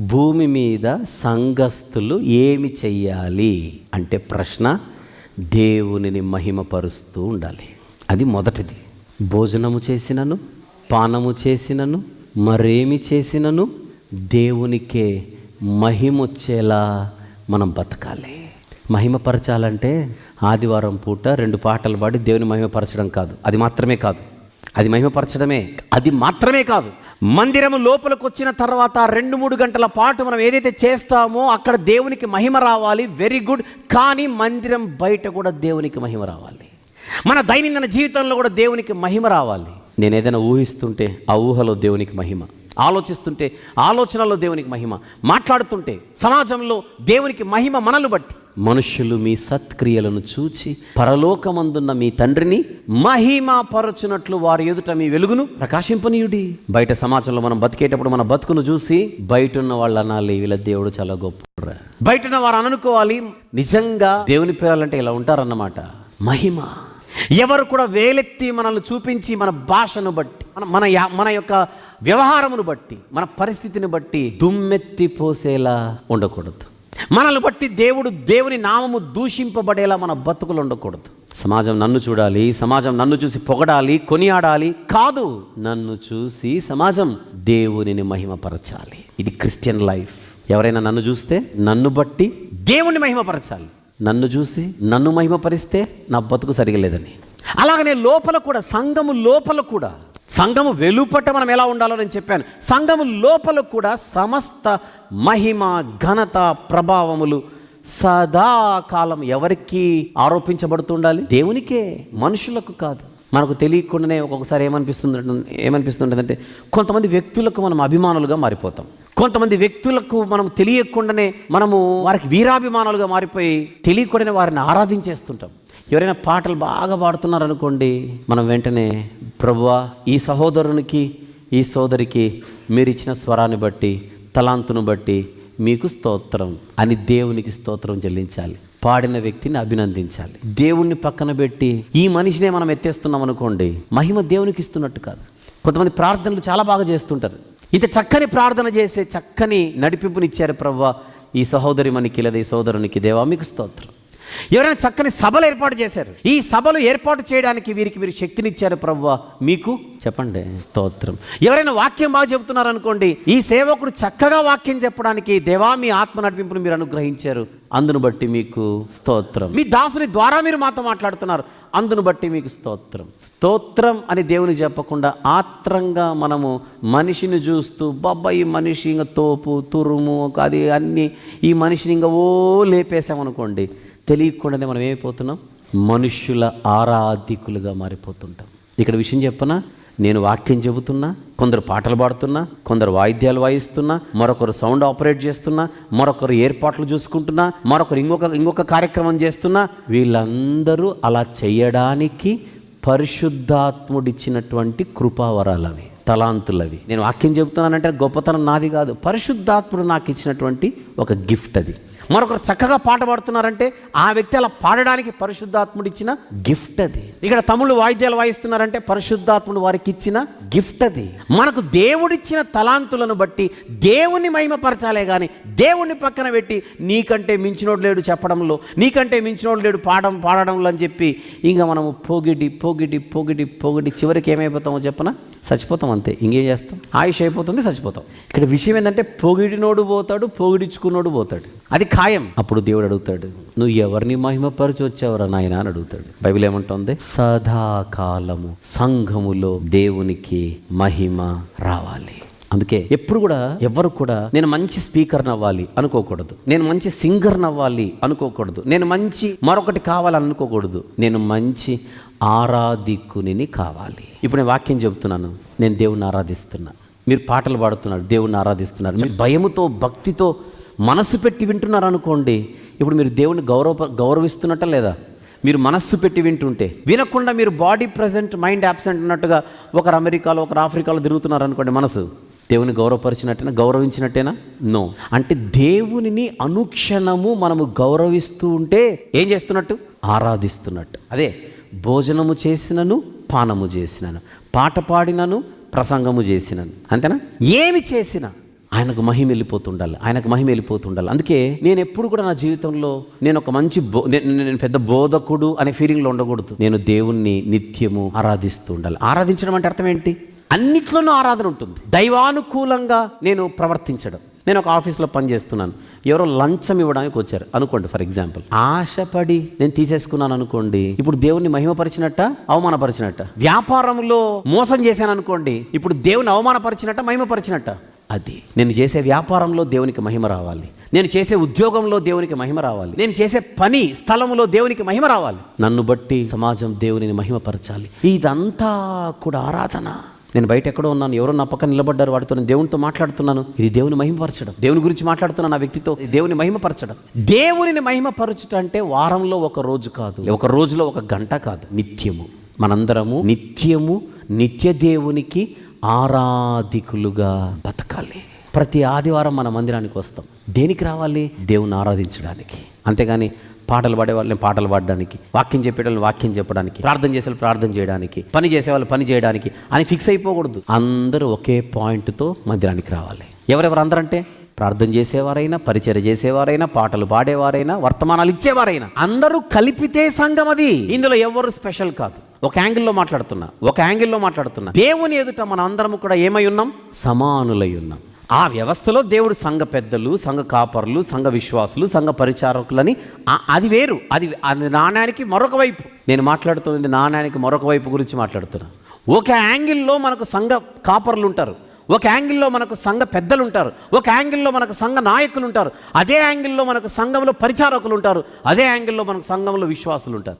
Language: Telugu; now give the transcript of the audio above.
భూమి మీద సంఘస్థులు ఏమి చెయ్యాలి అంటే ప్రశ్న దేవునిని మహిమపరుస్తూ ఉండాలి. అది మొదటిది. భోజనము చేసినను పానము చేసినను మరేమి చేసినను దేవునికే మహిమొచ్చేలా మనం బతకాలి. మహిమపరచాలంటే ఆదివారం పూట రెండు పాటలు పాడి దేవుని మహిమపరచడం కాదు. అది మాత్రమే కాదు. అది మహిమపరచడమే. అది మాత్రమే కాదు. మందిరము లోపలికి వచ్చిన తర్వాత రెండు మూడు గంటల పాటు మనం ఏదైతే చేస్తామో అక్కడ దేవునికి మహిమ రావాలి వెరీ గుడ్ కానీ మందిరం బయట కూడా దేవునికి మహిమ రావాలి. మన దైనందిన జీవితంలో కూడా దేవునికి మహిమ రావాలి. నేను ఏదైనా ఊహిస్తుంటే ఆ ఊహలో దేవునికి మహిమ ఆలోచిస్తుంటే ఆలోచనలో దేవునికి మహిమ మాట్లాడుతుంటే సమాజంలో దేవునికి మహిమ మనలు బట్టి మనుష్యులు మీ సత్క్రియలను చూచి పరలోకమందున్న మీ తండ్రిని మహిమ పరచునట్లు వారి ఎదుట మీ వెలుగును ప్రకాశింపనీయుడి. బయట సమాజంలో మనం బతికేటప్పుడు మన బతుకును చూసి బయట ఉన్న వాళ్ళు అనాలి వీళ్ళ దేవుడు చాలా గొప్ప బయట ఉన్న వారు అనుకోవాలి నిజంగా దేవుని పేరాలంటే ఇలా ఉంటారన్నమాట. మహిమ. ఎవరు కూడా వేలెత్తి మనల్ని చూపించి మన భాషను బట్టి మన మన యా- మన యొక్క వ్యవహారమును బట్టి మన పరిస్థితిని బట్టి దుమ్మెత్తి పోసేలా ఉండకూడదు. మనల్ని బట్టి దేవుడు దేవుని నామము దూషింపబడేలా మన బతుకులు ఉండకూడదు. సమాజం నన్ను చూడాలి సమాజం నన్ను చూసి పొగడాలి కొనియాడాలి. కాదు నన్ను చూసి సమాజం దేవునిని మహిమపరచాలి. ఇది క్రిస్టియన్ లైఫ్. ఎవరైనా నన్ను చూస్తే నన్ను బట్టి దేవుని మహిమపరచాలి. నన్ను చూసి నన్ను మహిమపరిస్తే నా బతుకు సరిగా లేదని అలాగనే లోపల కూడా సంఘము లోపల కూడా సంఘము వెలుపట మనం ఎలా ఉండాలో నేను చెప్పాను. సంఘము లోపల కూడా సమస్త మహిమ ఘనత ప్రభావములు సదాకాలం ఎవరికి ఆరోపించబడుతుండాలి? దేవునికే మనుషులకు కాదు. మనకు తెలియకుండానే ఒక్కొక్కసారి ఏమనిపిస్తుంది ఏమనిపిస్తుంటుందంటే కొంతమంది వ్యక్తులకు మనం అభిమానులుగా మారిపోతాం. కొంతమంది వ్యక్తులకు మనం తెలియకుండానే మనము వారికి వీరాభిమానులుగా మారిపోయి తెలియకుండానే వారిని ఆరాధించేస్తుంటాం. ఎవరైనా పాటలు బాగా పాడుతున్నారనుకోండి మనం వెంటనే ప్రభువా ఈ సహోదరునికి ఈ సోదరికి మీరు ఇచ్చిన స్వరాన్ని బట్టి తలాంతును బట్టి మీకు స్తోత్రం. అని దేవునికి స్తోత్రం చెల్లించాలి. పాడిన వ్యక్తిని అభినందించాలి. దేవుణ్ణి పక్కన పెట్టి ఈ మనిషినే మనం ఎత్తేస్తున్నాం అనుకోండి మహిమ దేవునికి ఇస్తున్నట్టు కాదు. కొంతమంది ప్రార్థనలు చాలా బాగా చేస్తుంటారు. ఇంత చక్కని ప్రార్థన చేసే చక్కని నడిపింపునిచ్చారు ప్రవ్వ ఈ సహోదరి మనకి లేదా ఈ సోదరునికి దేవా మీకు స్తోత్రం. ఎవరైనా చక్కని సభలు ఏర్పాటు చేశారు. ఈ సభలు ఏర్పాటు చేయడానికి వీరికి మీరు శక్తినిచ్చారు ప్రవ్వ మీకు? చెప్పండి. స్తోత్రం. ఎవరైనా వాక్యం బాగా చెబుతున్నారు అనుకోండి ఈ సేవకుడు చక్కగా వాక్యం చెప్పడానికి దేవా మీ ఆత్మ నడిపింపును మీరు అనుగ్రహించారు. అందును బట్టి మీకు స్తోత్రం. మీ దాసుని ద్వారా మీరు మాతో మాట్లాడుతున్నారు. అందును బట్టి మీకు స్తోత్రం. స్తోత్రం అని దేవుని చెప్పకుండా ఆత్రంగా మనము మనిషిని చూస్తూ బాబా ఈ మనిషి ఇంకా తోపు తురుము అది అన్నీ ఈ మనిషిని ఇంకా ఓ లేపేసామనుకోండి తెలియకుండానే మనం ఏమైపోతున్నాం? మనుష్యుల ఆరాధికులుగా మారిపోతుంటాం. ఇక్కడ విషయం చెప్పనా? నేను వాక్యం చెబుతున్నా కొందరు పాటలు పాడుతున్నా కొందరు వాయిద్యాలు వాయిస్తున్నా మరొకరు సౌండ్ ఆపరేట్ చేస్తున్నా మరొకరు ఏర్పాట్లు చూసుకుంటున్నా మరొకరు ఇంకొక ఇంకొక కార్యక్రమం చేస్తున్నా వీళ్ళందరూ అలా చేయడానికి పరిశుద్ధాత్ముడిచ్చినటువంటి కృపావరాలవి తలాంతులవి. నేను వాక్యం చెబుతున్నానంటే గొప్పతనం నాది కాదు. పరిశుద్ధాత్ముడు నాకు ఇచ్చినటువంటి ఒక గిఫ్ట్ అది. మరొకరు చక్కగా పాట పాడుతున్నారంటే ఆ వ్యక్తి అలా పాడడానికి పరిశుద్ధాత్ముడు ఇచ్చిన గిఫ్ట్ అది. ఇక్కడ తమ్ముళ్ళు వాయిద్యాలు వాయిస్తున్నారంటే పరిశుద్ధాత్ముడు వారికి ఇచ్చిన గిఫ్ట్ అది. మనకు దేవుడిచ్చిన తలాంతులను బట్టి దేవుని మహిమపరచాలే కానీ దేవుణ్ణి పక్కన పెట్టి నీకంటే మించినోడు లేడు చెప్పడంలో నీకంటే మించినోడు లేడు పాడడం పాడడంలో అని చెప్పి ఇంకా మనము పోగిడి పోగిడి పోగిడి పోగిడి చివరికి ఏమైపోతామో చెప్పనా? చచ్చిపోతాం అంతే. ఇంకేం చేస్తాం? ఆయుష్ అయిపోతుంది చచ్చిపోతాం. ఇక్కడ విషయం ఏంటంటే పొగిడినోడు పోతాడు పొగిడించుకున్నోడు పోతాడు. అది ఖాయం. అప్పుడు దేవుడు అడుగుతాడు నువ్వు ఎవరిని మహిమపరచు వచ్చావరా నాయన? అని అడుగుతాడు. బైబిల్ ఏమంటుంది? సదాకాలము సంఘములో దేవునికి మహిమ రావాలి. అందుకే ఎప్పుడు కూడా ఎవరు కూడా నేను మంచి స్పీకర్ అవ్వాలి అనుకోకూడదు. నేను మంచి సింగర్ అవ్వాలి అనుకోకూడదు. నేను మంచి మరొకటి కావాలని అనుకోకూడదు నేను మంచి ఆరాధికునిని కావాలి. ఇప్పుడు నేను వాక్యం చెబుతున్నాను. నేను దేవుణ్ణి ఆరాధిస్తున్నా. మీరు పాటలు పాడుతున్నారు. దేవుణ్ణి ఆరాధిస్తున్నారు. మీరు భయముతో భక్తితో మనసు పెట్టి వింటున్నారు అనుకోండి ఇప్పుడు మీరు దేవుని గౌరవ గౌరవిస్తున్నట్ట లేదా? మీరు మనస్సు పెట్టి వింటుంటే వినకుండా మీరు బాడీ ప్రజెంట్ మైండ్ యాబ్సెంట్ ఉన్నట్టుగా ఒకరు అమెరికాలో ఒకరు ఆఫ్రికాలో తిరుగుతున్నారు అనుకోండి మనసు. దేవుని గౌరవపరిచినట్టేనా? గౌరవించినట్టేనా? నో. అంటే దేవునిని అనుక్షణము మనము గౌరవిస్తూ ఉంటే ఏం చేస్తున్నట్టు? ఆరాధిస్తున్నట్టు. అదే భోజనము చేసినను పానము చేసినను పాట పాడినను ప్రసంగము చేసినను. అంతేనా? ఏమి చేసినా ఆయనకు మహిమ వెళ్ళిపోతుండాలి ఆయనకు మహిమ వెళ్ళిపోతుండాలి. అందుకే నేను ఎప్పుడు కూడా నా జీవితంలో నేను ఒక మంచి బో నేను నేను పెద్ద బోధకుడు అనే ఫీలింగ్లో ఉండకూడదు. నేను దేవుణ్ణి నిత్యము ఆరాధిస్తూ ఉండాలి. ఆరాధించడం అంటే అర్థం ఏంటి? అన్నిట్లోనూ ఆరాధన ఉంటుంది. దైవానుకూలంగా నేను ప్రవర్తించడం. నేను ఒక ఆఫీస్లో పనిచేస్తున్నాను. ఎవరో లంచం ఇవ్వడానికి వచ్చారు. అనుకోండి ఫర్ ఎగ్జాంపుల్ ఆశపడి. నేను తీసేసుకున్నాను అనుకోండి. ఇప్పుడు దేవుణ్ణి మహిమపరిచినట్ట? అవమానపరిచినట్ట? వ్యాపారంలో మోసం చేశాను అనుకోండి. ఇప్పుడు దేవుని అవమానపరిచినట్ట మహిమపరిచినట్ట? అది. నేను చేసే వ్యాపారంలో దేవునికి మహిమ రావాలి. నేను చేసే ఉద్యోగంలో దేవునికి మహిమ రావాలి. నేను చేసే పని స్థలంలో దేవునికి మహిమ రావాలి. నన్ను బట్టి సమాజం దేవునిని మహిమపరచాలి. ఇదంతా కూడా ఆరాధన. నేను బయట ఎక్కడో ఉన్నాను ఎవరో నా పక్కన నిలబడ్డారు వాడితో నేను దేవునితో మాట్లాడుతున్నాను. ఇది దేవుని మహిమపరచడం. దేవుని గురించి మాట్లాడుతున్నాను నా వ్యక్తితో దేవుని మహిమపరచడం. దేవునిని మహిమపరచడం అంటే వారంలో ఒక రోజు కాదు. ఒక రోజులో ఒక గంట కాదు. నిత్యము. మనందరము నిత్యము నిత్య దేవునికి ఆరాధికులుగా బతకాలి. ప్రతి ఆదివారం మన మందిరానికి వస్తాం. దేనికి రావాలి? దేవుని ఆరాధించడానికి. అంతేగాని పాటలు పాడే వాళ్ళని పాటలు పాడడానికి వాక్యం చెప్పేవాళ్ళు వాక్యం చెప్పడానికి ప్రార్థన చేసే వాళ్ళు ప్రార్థన చేయడానికి పని చేసేవాళ్ళు పని చేయడానికి అని ఫిక్స్ అయిపోకూడదు. అందరూ ఒకే పాయింట్తో మందిరానికి రావాలి. ఎవరెవరు అందరంటే ప్రార్థన చేసేవారైనా పరిచయం చేసేవారైనా పాటలు పాడేవారైనా వర్తమానాలు ఇచ్చేవారైనా అందరూ కలిపితే సంఘం అది. ఇందులో ఎవరు స్పెషల్ కాదు. ఒక యాంగిల్లో మాట్లాడుతున్నా ఒక యాంగిల్లో మాట్లాడుతున్నా. దేవుని ఎదుట మన అందరం కూడా ఏమై ఉన్నాం? సమానులై ఉన్నాం. ఆ వ్యవస్థలో దేవుడు సంఘ పెద్దలు సంఘ కాపరులు సంఘ విశ్వాసులు సంఘ పరిచారకులని అది వేరు. అది అది నాణ్యానికి మరొక వైపు. నేను మాట్లాడుతున్నది నాణ్యానికి మరొక వైపు గురించి మాట్లాడుతున్నా. ఒక యాంగిల్లో మనకు సంఘ కాపరులు ఉంటారు. ఒక యాంగిల్లో మనకు సంఘ పెద్దలు ఉంటారు. ఒక యాంగిల్లో మనకు సంఘ నాయకులు ఉంటారు. అదే యాంగిల్లో మనకు సంఘంలో పరిచారకులు ఉంటారు. అదే యాంగిల్లో మనకు సంఘంలో విశ్వాసులు ఉంటారు.